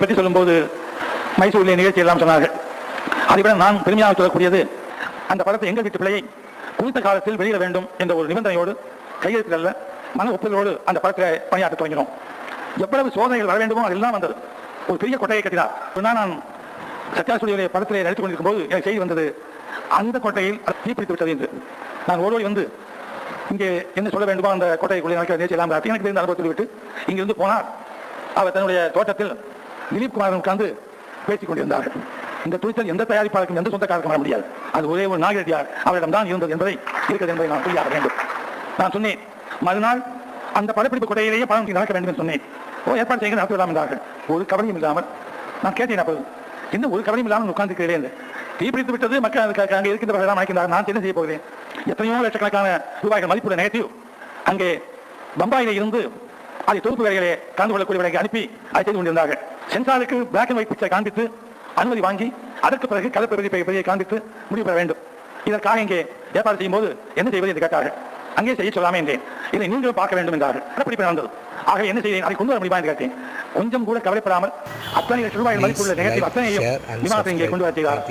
பற்றி சொல்லும்போது மைசூரில் நிகழ்ச்சி எல்லாம் சொன்னார்கள். அதை விட நான் பெருமையாக சொல்லக்கூடியது அந்த படத்தை எங்கள் வீட்டு பிள்ளையை குறித்த காலத்தில் வெளியிட வேண்டும் என்ற ஒரு நிபந்தனையோடு கையெழுத்தில் மன ஒப்புதலோடு அந்த படத்தில் பணியாற்ற தொடங்கினோம் எவ்வளவு சோதனைகள் வர வேண்டுமோ அதெல்லாம் வந்தது. ஒரு பெரிய கொட்டையை கட்டினார். சொன்னா நான் சத்யா படத்தில் படத்திலே நடித்துக் கொண்டிருக்கும் போது எனக்கு செய்தி வந்தது அந்த கொட்டையில் அது தீப்பிடித்து விட்டது என்று. நான் ஓடோடி வந்து இங்கே என்ன சொல்ல வேண்டுமோ அந்த கோட்டைக்குள்ளே நடக்கிற நிகழ்ச்சி எல்லாம் எனக்கு தெரிந்த அனுபவத்தில் விட்டு இங்கிருந்து போனார். அவர் தன்னுடைய தோட்டத்தில் திலீப் குமாரன் உட்கார்ந்து பேசிக் கொண்டிருந்தார்கள் இந்த துணிச்சல் எந்த தயாரிப்பாளருக்கும் எந்த சொந்தக்காரருக்கும் வர முடியாது. அது ஒரே ஒரு நாகரெட்டியார் அவரிடம் தான் இருந்தது என்பதை இருக்கிறது என்பதை நான் புரியாக வேண்டும். நான் சொன்னேன் மறுநாள் அந்த படப்பிடிப்பு கொடையிலேயே படம் நடக்க வேண்டும் என்று சொன்னேன். ஓ ஏற்பாடு செய்ய நடத்தி என்றார்கள். ஒரு கவலையும் இல்லாமல் நான் கேட்டேன் அப்போது என்ன ஒரு கவலையும் இல்லாமல் உட்கார்ந்து தீப்பிடித்து விட்டது மக்கள் அங்கே இருக்கின்றவர்கள் தான் நான் என்ன செய்ய போகிறேன்? எத்தனையோ லட்சக்கணக்கான ரூபாய்கள் மதிப்புள்ள நெகட்டிவ் அங்கே பம்பாயிலே இருந்து அதை தொகுப்பு வேலைகளை கலந்து கொள்ளக்கூடியவர்களை அனுப்பி அதை செய்து கொண்டிருந்தார்கள். சென்சாருக்கு பிளாக் அண்ட் ஒயிட் பிக்சர் காண்பித்து அனுமதி வாங்கி அதற்கு பிறகு கலப்பகுதி பெரிய காண்பித்து முடிவு பெற வேண்டும். இதற்காக இங்கே ஏற்பாடு செய்யும் போது என்ன செய்வது என்று கேட்டார்கள். அங்கே செய்ய சொல்லாமே என்றேன். இதை நீங்களும் பார்க்க வேண்டும் என்றார்கள். படப்பிடிப்பு நடந்தது. ஆக என்ன செய்தேன்? அதை கொண்டு வர முடியுமா என்று கேட்டேன். கொஞ்சம் கூட கவலைப்படாமல் அத்தனை லட்சம் ரூபாய் மதிப்புள்ள நிகழ்ச்சி அத்தனையும் விமானத்தை இங்கே கொண்டு வர செய்தார்.